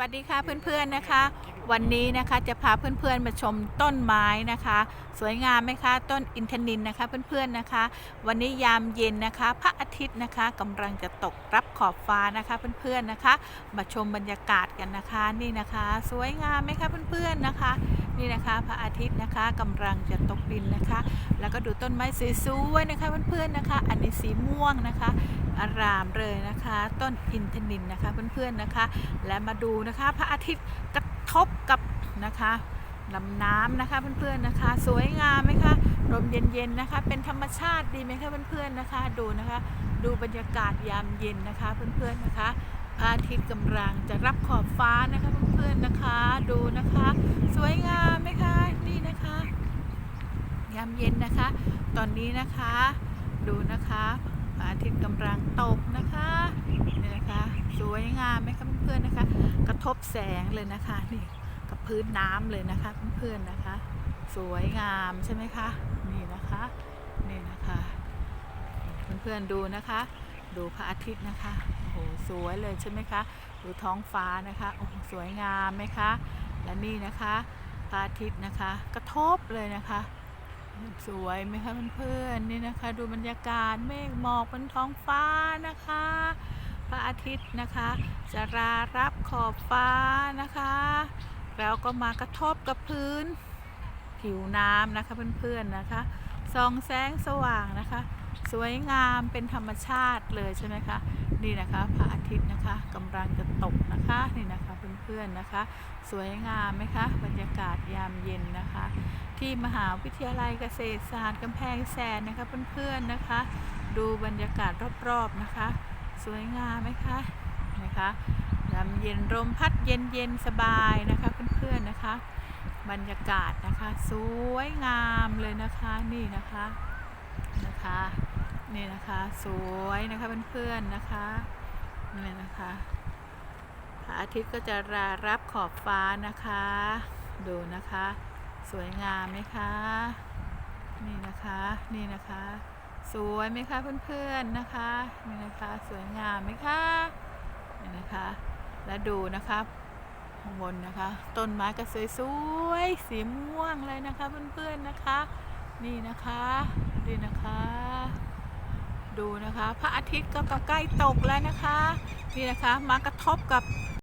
วัสดีค่ะเพื่อนๆนะคะ วันนี้นะคะจะพาเพื่อนๆมาชมต้นไม้นะคะ สวยงามไหมคะต้นอินทนินนะคะเพื่อนๆนะคะ วันนี้ยามเย็นนะคะ พระอาทิตย์นะคะกำลังจะตกรับขอบฟ้านะคะเพื่อนๆนะคะ มาชมบรรยากาศกันนะคะนี่นะคะ สวยงามไหมคะเพื่อนๆนะคะ นี่นะคะพระอาทิตย์นะคะกำลังจะตกดินนะคะ แล้วก็ดูต้นไม้สวยๆนะคะเพื่อนๆนะคะ อันนี้สีม่วงนะคะอารามเลยนะคะ ต้นอินทนินนะคะเพื่อนๆนะคะ และมาดูนะคะ พระอาทิตย์กระ ทบกับนะคะลำน้ำนะคะเพื่อนๆนะคะ สวยงามไหมคะลมเย็นๆนะคะ เป็นธรรมชาติดีไหมคะเพื่อนๆนะคะ ดูนะคะ ดูบรรยากาศยามเย็นนะคะเพื่อนๆนะคะพระอาทิตย์กำลังจะรับขอบฟ้านะคะเพื่อนๆนะคะ ดูนะคะ สวยงามไหมคะนี่นะคะ ยามเย็นนะคะ ตอนนี้นะคะ ดูนะคะพระอาทิตย์กำลังตกนะคะนี่นะคะ สวยงามไหมคะเพื่อนๆนะคะกระ ทบแสงเลยนะคะนี่กับพื้นน้ำเลยนะคะเพื่อนๆนะคะ สวยงามใช่ไหมคะนี่นะคะนี่นะคะเพื่อนๆดูนะคะ ดูพระอาทิตย์นะคะโอ้โหสวยเลยใช่ไหมคะดูท้องฟ้านะคะโอ้โหสวยงามไหมคะและนี่นะคะพระอาทิตย์นะคะ กระทบเลยนะคะสวยไหมคะเพื่อนๆนี่นะคะ ดูบรรยากาศเมฆหมอกบนท้องฟ้านะคะ พระอาทิตย์นะคะจะรารับขอบฟ้านะคะ แล้วก็มากระทบกับพื้น ผิวน้ำนะคะเพื่อนๆนะคะส่องแสงสว่างนะคะ สวยงามเป็นธรรมชาติเลยใช่ไหมคะนี่นะคะพระอาทิตย์นะคะกำลังจะตกนะคะนี่นะคะเพื่อนๆนะคะ สวยงามไหมคะบรรยากาศยามเย็นนะคะ ที่มหาวิทยาลัยเกษตรศาสตร์กำแพงแสนนะคะเพื่อนๆนะคะ ดูบรรยากาศรอบๆนะคะ สวยงามไหมคะนะคะยามเย็นลมพัดเย็นๆสบายนะคะเพื่อนๆนะคะ บรรยากาศนะคะ สวยงามเลยนะคะนี่นะคะนะคะนี่นะคะสวยนะคะเพื่อนๆนะคะนี่นะคะพระอาทิตย์ก็จะรารับขอบฟ้านะคะ ดูนะคะ สวยงามไหมคะ นี่นะคะ นี่นะคะ สวยไหมคะเพื่อนๆนะคะนี่นะคะสวยงามไหมคะนี่นะคะ และดูนะคะข้างบนนะคะ ต้นไม้ก็สวยๆสีม่วงเลยนะคะเพื่อนๆนะคะ นี่นะคะนี่นะคะ ดูนะคะ พระอาทิตย์ก็ใกล้ตกแล้วนะคะ นี่นะคะมากระทบกับ